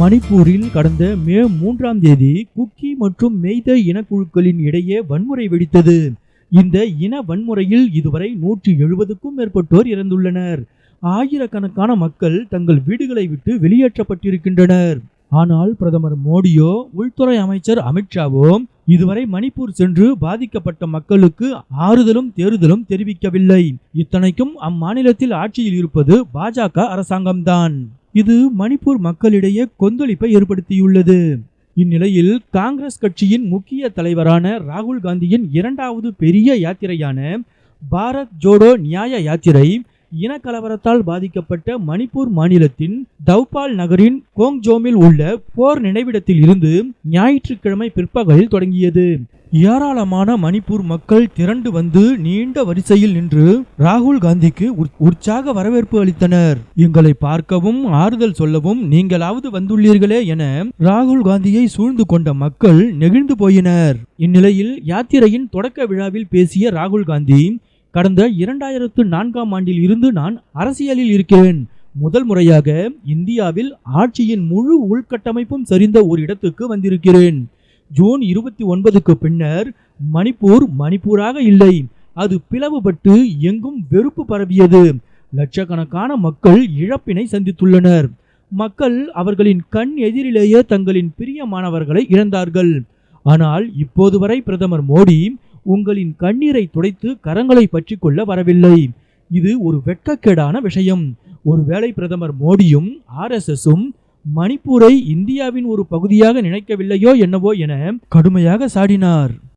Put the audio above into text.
மணிப்பூரில் கடந்த மே மூன்றாம் தேதி குக்கி மற்றும் மெய்த இனக்குழுக்களின் இடையே வன்முறை வெடித்தது. இந்த இன வன்முறையில் இதுவரை நூற்றி எழுபதுக்கும் மேற்பட்டோர் இறந்துள்ளனர். ஆயிரக்கணக்கான மக்கள் தங்கள் வீடுகளை விட்டு வெளியேற்றப்பட்டிருக்கின்றனர். ஆனால் பிரதமர் மோடியோ உள்துறை அமைச்சர் அமித்ஷாவோ இதுவரை மணிப்பூர் சென்று பாதிக்கப்பட்ட மக்களுக்கு ஆறுதலும் தேறுதலும் தெரிவிக்கவில்லை. இத்தனைக்கும் அம்மாநிலத்தில் ஆட்சியில் இருப்பது பாஜக அரசாங்கம்தான். இது மணிப்பூர் மக்களிடையே கொந்தளிப்பை ஏற்படுத்தியுள்ளது. இந்நிலையில் காங்கிரஸ் கட்சியின் முக்கிய தலைவரான ராகுல் காந்தியின் இரண்டாவது பெரிய யாத்திரையான பாரத் ஜோடோ நியாய யாத்திரை இனக்கலவரத்தால் பாதிக்கப்பட்ட மணிப்பூர் மாநிலத்தின் தவ்பால் நகரின் கோங்ஜோமில் உள்ள போர் நினைவிடத்தில் இருந்து ஞாயிற்றுக்கிழமை பிற்பகலில் தொடங்கியது. ஏராளமான மணிப்பூர் மக்கள் திரண்டு வந்து நீண்ட வரிசையில் நின்று ராகுல் காந்திக்கு உற்சாக வரவேற்பு அளித்தனர். எங்களை பார்க்கவும் ஆறுதல் சொல்லவும் நீங்களாவது வந்துள்ளீர்களே என ராகுல் காந்தியை சூழ்ந்து கொண்ட மக்கள் நெகிழ்ந்து போயினர். இந்நிலையில் யாத்திரையின் தொடக்க விழாவில் பேசிய ராகுல் காந்தி கடந்த இரண்டாயிரத்து நான்காம் ஆண்டில் இருந்து நான் அரசியலில் இருக்கிறேன். முதல் முறையாக இந்தியாவில் ஆட்சியின் முழு உள்கட்டமைப்பும் சரிந்த ஒரு இடத்துக்கு வந்திருக்கிறேன். ஜூன் இருபத்தி ஒன்பதுக்கு பின்னர் மணிப்பூர் மணிப்பூராக இல்லை. அது பிளவுபட்டு எங்கும் வெறுப்பு பரவியது. லட்சக்கணக்கான மக்கள் இழப்பினை சந்தித்துள்ளனர். மக்கள் அவர்களின் கண் எதிரிலேயே தங்களின் பிரியமானவர்களை இழந்தார்கள். ஆனால் இப்போது வரை பிரதமர் மோடி உங்களின் கண்ணீரை துடைத்து கரங்களை பற்றி கொள்ள வரவில்லை. இது ஒரு வெட்கக்கேடான விஷயம். ஒருவேளை பிரதமர் மோடியும் ஆர்எஸ்எஸும் மணிப்பூரை இந்தியாவின் ஒரு பகுதியாக நினைக்கவில்லையோ என்னவோ என கடுமையாக சாடினார்.